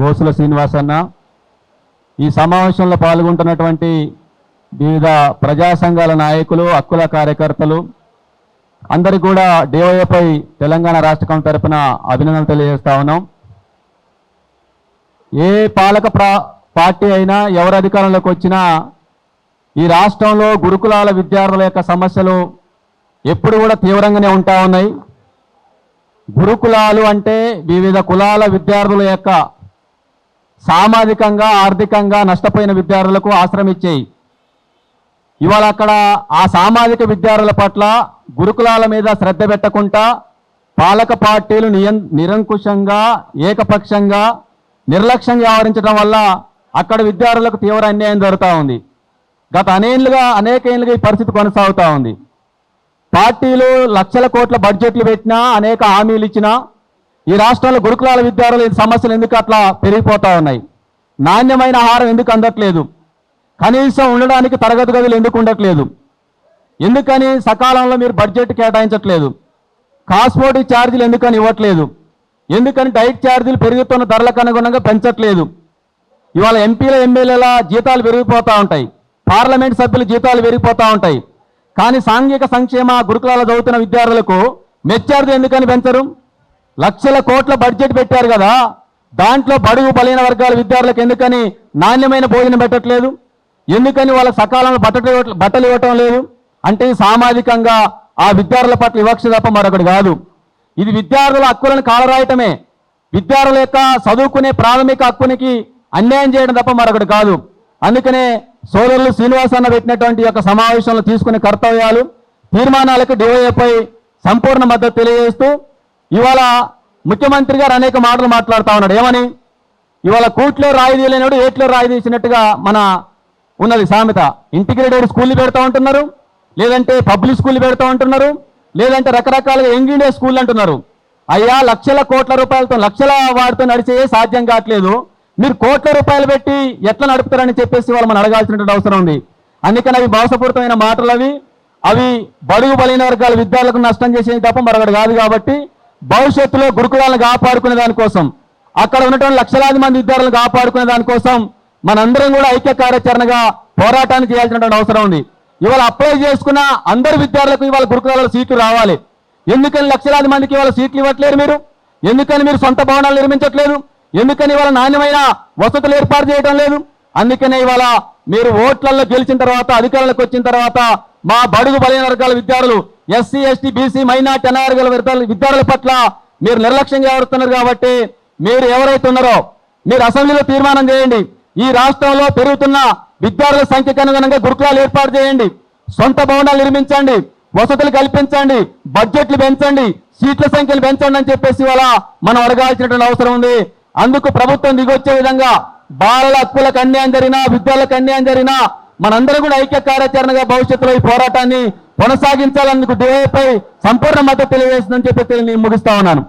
గోసుల శ్రీనివాసన్న ఈ సమావేశంలో పాల్గొంటున్నటువంటి వివిధ ప్రజా సంఘాల నాయకులు హక్కుల కార్యకర్తలు అందరికీ కూడా డివైఎఫ్ఐ తెలంగాణ రాష్ట్ర కమిటీ తరపున అభినందనలు తెలియజేస్తా ఉన్నాం. ఏ పాలక పార్టీ అయినా ఎవరు అధికారంలోకి వచ్చినా ఈ రాష్ట్రంలో గురుకులాల విద్యార్థుల యొక్క సమస్యలు ఎప్పుడు కూడా తీవ్రంగానే ఉంటా ఉన్నాయి. గురుకులాలు అంటే వివిధ కులాల విద్యార్థుల యొక్క సామాజికంగా ఆర్థికంగా నష్టపోయిన విద్యార్థులకు ఆశ్రయం ఇచ్చేయి. ఇవాళ అక్కడ ఆ సామాజిక విద్యార్థుల పట్ల గురుకులాల మీద శ్రద్ధ పెట్టకుండా పాలక పార్టీలు నియం నిరంకుశంగా ఏకపక్షంగా నిర్లక్ష్యంగా వ్యవహరించడం వల్ల అక్కడ విద్యార్థులకు తీవ్ర అన్యాయం జరుగుతూ ఉంది. గత అనేళ్ళుగా అనేక ఏళ్ళుగా ఈ పరిస్థితి కొనసాగుతూ ఉంది. పార్టీలు లక్షల కోట్ల బడ్జెట్లు పెట్టినా అనేక హామీలు ఇచ్చినా ఈ రాష్ట్రంలో గురుకులాల విద్యార్థుల సమస్యలు ఎందుకు అట్లా పెరిగిపోతా ఉన్నాయి? నాణ్యమైన ఆహారం ఎందుకు అందట్లేదు? కనీసం ఉండడానికి తరగతి గదులు ఎందుకు ఉండట్లేదు? ఎందుకని సకాలంలో మీరు బడ్జెట్ కేటాయించట్లేదు? కాస్మోటిక్ ఛార్జీలు ఎందుకని ఇవ్వట్లేదు? ఎందుకని డైట్ ఛార్జీలు పెరుగుతున్న ధరలకు అనుగుణంగా పెంచట్లేదు? ఇవాళ ఎంపీల ఎమ్మెల్యేల జీతాలు పెరిగిపోతూ ఉంటాయి. పార్లమెంట్ సభ్యుల జీతాలు పెరిగిపోతూ ఉంటాయి. కానీ సాంఘిక సంక్షేమ గురుకులాల చదువుతున్న విద్యార్థులకు మెచ్చార్జీ ఎందుకని పెంచరు? లక్షల కోట్ల బడ్జెట్ పెట్టారు కదా. దాంట్లో బడుగు బలైన వర్గాల విద్యార్థులకు ఎందుకని నాణ్యమైన భోజనం పెట్టట్లేదు? ఎందుకని వాళ్ళ సకాలంలో బట్టలు బట్టలు ఇవ్వటం లేదు? అంటే సామాజికంగా ఆ విద్యార్థుల పట్ల వివక్ష తప్ప మరొకటి కాదు. ఇది విద్యార్థుల హక్కులను కాలరాయటమే. విద్యార్థుల యొక్క చదువుకునే ప్రాథమిక హక్కునికి అన్యాయం చేయడం తప్ప మరొకటి కాదు. అందుకనే సోదరులు శ్రీనివాస్ అన్న పెట్టినటువంటి యొక్క సమావేశంలో తీసుకునే కర్తవ్యాలు తీర్మానాలకు డివైఎఫ్ఐ సంపూర్ణ మద్దతు తెలియజేస్తూ ఇవాళ ముఖ్యమంత్రి గారు అనేక మాటలు మాట్లాడుతూ ఉన్నాడు. ఏమని? ఇవాళ కూట్లో రాయి తీయలేనాడు ఏట్లో రాయి తీసినట్టుగా మన ఉన్నది సామెత. ఇంటిగ్రేటెడ్ స్కూల్ పెడతా ఉంటున్నారు. లేదంటే పబ్లిక్ స్కూల్ పెడతా ఉంటున్నారు. లేదంటే రకరకాలుగా యంగ్ స్కూల్ అంటున్నారు. అయ్యా లక్షల కోట్ల రూపాయలతో లక్షల వాటితో నడిచే సాధ్యం కావట్లేదు. మీరు కోట్ల రూపాయలు పెట్టి ఎట్లా నడుపుతారని చెప్పేసి వాళ్ళు మనం అడగాల్సినటువంటి అవసరం ఉంది. అందుకని అవి భావసపూరితమైన మాటలు అవి. అవి బడుగు బలైన వర్గాల విద్యార్థులకు నష్టం చేసేది తప్ప మరొకటి కాదు కాబట్టి భవిష్యత్తులో గురుకులాలను కాపాడుకునే దానికోసం అక్కడ ఉన్నటువంటి లక్షలాది మంది విద్యార్థులను కాపాడుకునే దానికోసం మనందరం కూడా ఐక్య కార్యాచరణగా పోరాటాన్ని చేయాల్సినటువంటి అవసరం ఉంది. ఇవాళ అప్లై చేసుకున్న అందరు విద్యార్థులకు ఇవాళ గురుకులాల సీట్లు రావాలి. ఎందుకని లక్షలాది మందికి ఇవాళ సీట్లు ఇవ్వట్లేరు మీరు? ఎందుకని మీరు సొంత భవనాలు నిర్మించట్లేదు? ఎందుకని ఇవాళ నాణ్యమైన వసతులు ఏర్పాటు చేయడం లేదు? అందుకనే ఇవాళ మీరు ఓట్లలో గెలిచిన తర్వాత అధికారంలోకి వచ్చిన తర్వాత మా బడుగు బలైన వర్గాల విద్యార్థులు ఎస్సీ ఎస్టీ బీసీ మైనార్టీ అనార్గాల విద్యార్థుల పట్ల మీరు నిర్లక్ష్యంగా ఎవరుతున్నారు కాబట్టి మీరు ఎవరైతే ఉన్నారో మీరు అసెంబ్లీలో తీర్మానం చేయండి. ఈ రాష్ట్రంలో పెరుగుతున్న విద్యార్థుల సంఖ్యకు అనుగుణంగా గురుకులాలు ఏర్పాటు చేయండి. సొంత భవనాలు నిర్మించండి. వసతులు కల్పించండి. బడ్జెట్లు పెంచండి. సీట్ల సంఖ్యలు పెంచండి అని చెప్పేసి ఇవాళ మనం అడగాల్సినటువంటి అవసరం ఉంది. అందుకు ప్రభుత్వం దిగొచ్చే విధంగా బాలల హక్కులకు అన్యాయం జరిగినా విద్యార్థులకు అన్యాయం జరిగినా మనందరం కూడా ఐక్య కార్యాచరణగా భవిష్యత్తులో ఈ పోరాటాన్ని కొనసాగించాలనేందుకు డివైపై సంపూర్ణ మద్దతు తెలియజేస్తుందని చెప్పి నేను ముగిస్తా ఉన్నాను.